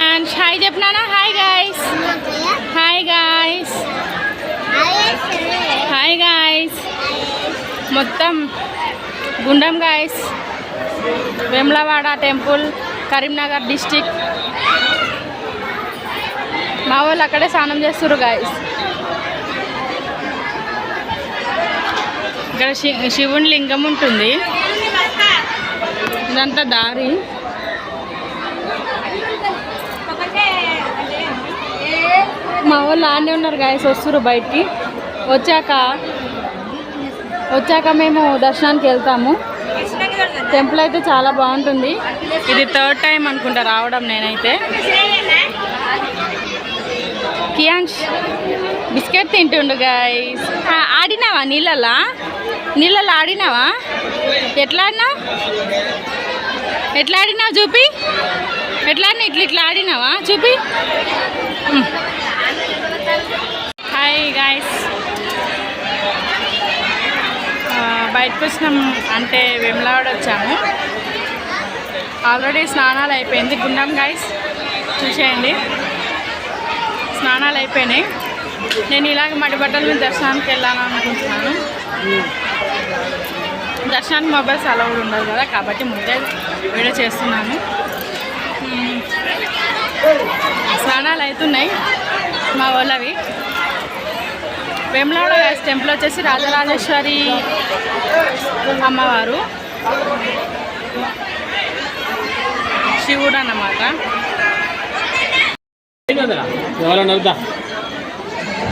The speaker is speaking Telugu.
And hi చెప్పినానా hi guys hi guys hi guys మొత్తం గుండం guys Vemulawada temple Karimnagar district. మా వాళ్ళు అక్కడే స్నానం చేస్తారు గాయస్ ఇక్కడ శివుని లింగం ఉంటుంది. ఇదంతా దారి. మా వాళ్ళు ఆనే ఉన్నారు గాయస్ వస్తురు బయటికి. వచ్చాక వచ్చాక మేము దర్శనానికి వెళ్తాము. టెంపుల్ అయితే చాలా బాగుంటుంది. ఇది థర్డ్ టైం అనుకుంటా రావడం నేనైతే. కియాన్ష్ బిస్కెట్ తింటుండు గాయస్ ఆడినావా నీళ్ళలా? నీళ్ళలో ఆడినావా? ఎట్లా ఆడినావు? ఎట్లా ఆడినావు చూపి? ఎట్లా ఆడినా ఇట్లా ఇట్లా ఆడినావా చూపి? హాయ్ గాయస్ బయటకు వచ్చినాం అంటే వెమ్లాడ వచ్చాము. ఆల్రెడీ స్నానాలు అయిపోయింది. గుండం గాయస్ చూసేయండి. స్నానాలు అయిపోయినాయి. నేను ఇలాగ మడి మీద దర్శనానికి వెళ్ళాను అనుకుంటున్నాను. దర్శనానికి మొబైల్స్ అలౌడ్ ఉండదు కదా కాబట్టి ముందే వీడియో చేస్తున్నాను. స్నానాలు అవుతున్నాయి మా వాళ్ళవి. వేములవాడ టెంపుల్ వచ్చేసి రాజరాజేశ్వరి అమ్మవారు. శివుడు అన్నమాట.